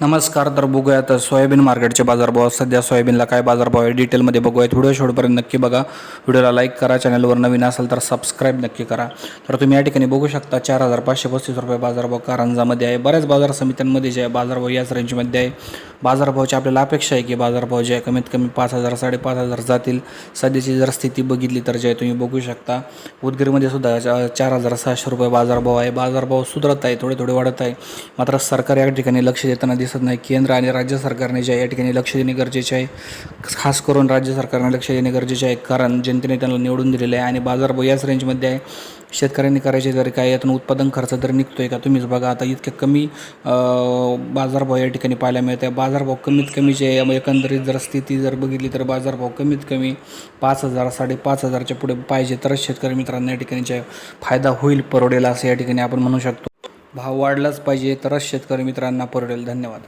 नमस्कार तर बघूया तर सोयाबीन मार्केटचे बाजारभाव. सध्या सोयाबीनला काय बाजारभाव आहे डिटेलमध्ये बघूयात. व्हिडिओ शेवटपर्यंत नक्की बघा. व्हिडिओला लाईक करा चॅनलवर नवीन असेल तर सबस्क्राईब नक्की करा. तर तुम्ही या ठिकाणी बघू शकता चार हजार पाचशे पस्तीस रुपये बाजारभाव कारंजामध्ये आहे. बऱ्याच बाजार समित्यांमध्ये जे आहे बाजारभाव याच रेंजमध्ये आहे. बाजारभावाची आपल्याला अपेक्षा आहे की बाजारभाव जे आहे कमीत कमी पाच हजार साडेपाच हजार जातील. सध्याची जर स्थिती बघितली तर जे आहे तुम्ही बघू शकता. उदगीरमध्ये सुद्धा चार हजार सहाशे रुपये बाजारभाव आहे. बाजारभाव सुधारत आहे थोडे थोडे वाढत आहे. मात्र सरकार या ठिकाणी लक्ष देताना दिसत नाही. केंद्र आणि राज्य सरकारने जे आहे या ठिकाणी लक्ष देणे गरजेचे आहे. खास करून राज्य सरकारने लक्ष देणे गरजेचे आहे. कारण जनतेने त्यांना निवडून दिलेलं आहे आणि बाजारभाव याच रेंजमध्ये आहे. शेतकऱ्यांनी करायचे जर काय यातून उत्पादन खर्च तर निघतो आहे का तुम्हीच बघा आता इतक्या कमी बाजारभाव या ठिकाणी पाहायला मिळत आहे बाजारभाव कमीत कमी जे एकंदरीत जर स्थिती जर बघितली तर बाजारभाव कमीत कमी पाच हजार साडेपाच हजारच्या पुढे पाहिजे तरच शेतकरी मित्रांना या ठिकाणी फायदा होईल परवडेल असं या ठिकाणी आपण म्हणू शकतो. भाव वाढलाच पाहिजे तरच शेतकरी मित्रांना परवडेल. धन्यवाद.